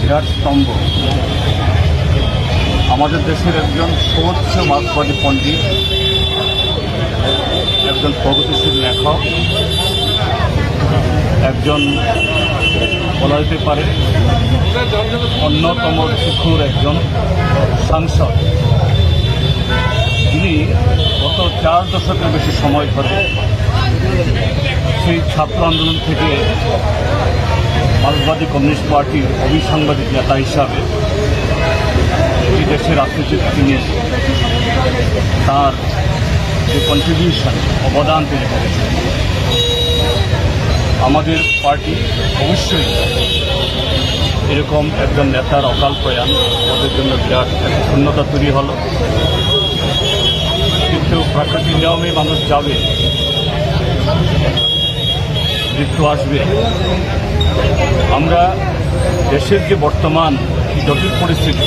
বিরাট স্তম্ভ। আমাদের দেশের একজন সর্বোচ্চ মার্কসবাদী পণ্ডিত, একজন প্রগতিশীল লেখক, একজন বলা যেতে পারে অন্যতম শিক্ষুর একজন সাংসদ। যিনি গত চার দশকের বেশি সময় ধরে সেই ছাত্র আন্দোলন থেকে মার্কসবাদী কমিউনিস্ট পার্টির অবিসাংবাদিক নেতা হিসাবে এই দেশের রাজনীতিতে তিনি তার যে কন্ট্রিবিউশন অবদান তিনি করেছেন। আমাদের পার্টি অবশ্যই এরকম একজন নেতার অকাল প্রয়াণ আমাদের জন্য বিরাট একটা শূন্যতা তৈরি হলো। কিন্তু প্রাকৃতিক নিয়মে মানুষ যাবে, মৃত্যু আসবে। আমরা দেশের যে বর্তমান জটিল পরিস্থিতি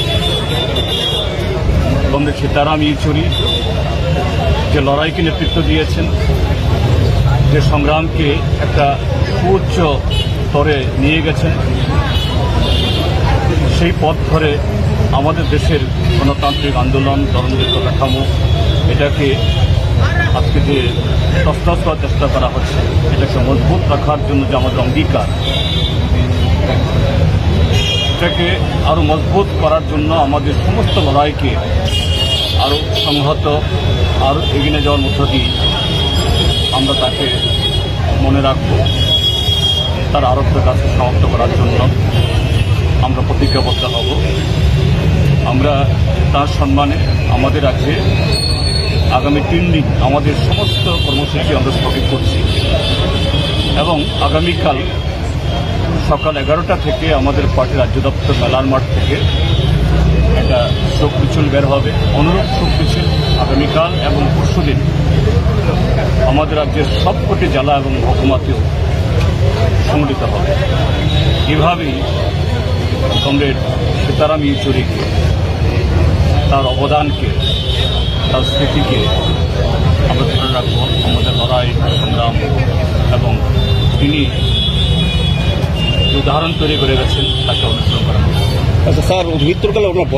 বন্ধু সীতারাম ইয়েচুরি যে লড়াইকে নেতৃত্ব দিয়েছেন, যে সংগ্রামকে একটা সুউচ্চ স্তরে নিয়ে গেছেন, সেই পথ ধরে আমাদের দেশের গণতান্ত্রিক আন্দোলন ধর্মযুক্ত কাঠামো, এটাকে আজকে যে তস্তস করার চেষ্টা করা হচ্ছে, এটাকে মজবুত রাখার জন্য যে আমাদের অঙ্গীকার এটাকে আরও মজবুত করার জন্য আমাদের সমস্ত লড়াইকে আরও সংহত, আরও এগিয়ে যাওয়ার মধ্য দিয়ে আমরা তাকে মনে রাখব, তার আরোগ্যের কাছে সমাপ্ত করার জন্য আমরা প্রতিজ্ঞাবদ্ধ হব। আমরা তার সম্মানে আমাদের আছে আগামী তিন দিন আমাদের সমস্ত কর্মসূচি আমরা স্থগিত করছি এবং আগামীকাল সকাল এগারোটা থেকে আমাদের পার্টি রাজ্য দপ্তর মেলার মাঠ থেকে একটা শোক মিছিল বের হবে। অনুরূপ শোক মিছিল আগামীকাল এবং পরশুদিন আমাদের রাজ্যের সবকটি জেলা এবং মহকুমাতেও সংগঠিত হবে। এভাবেই কমরেড সীতারাম ইয়েচুরিকে, তার অবদানকে, তার স্মৃতিকে আমরা ধরে রাখব। আমাদের লড়াই সংগ্রাম এবং তিনি যে উদাহরণ তৈরি করে গেছেন তাকে অনুসরণ করা হয়েছে। আচ্ছা স্যার মৃত্যুর কালে ওনার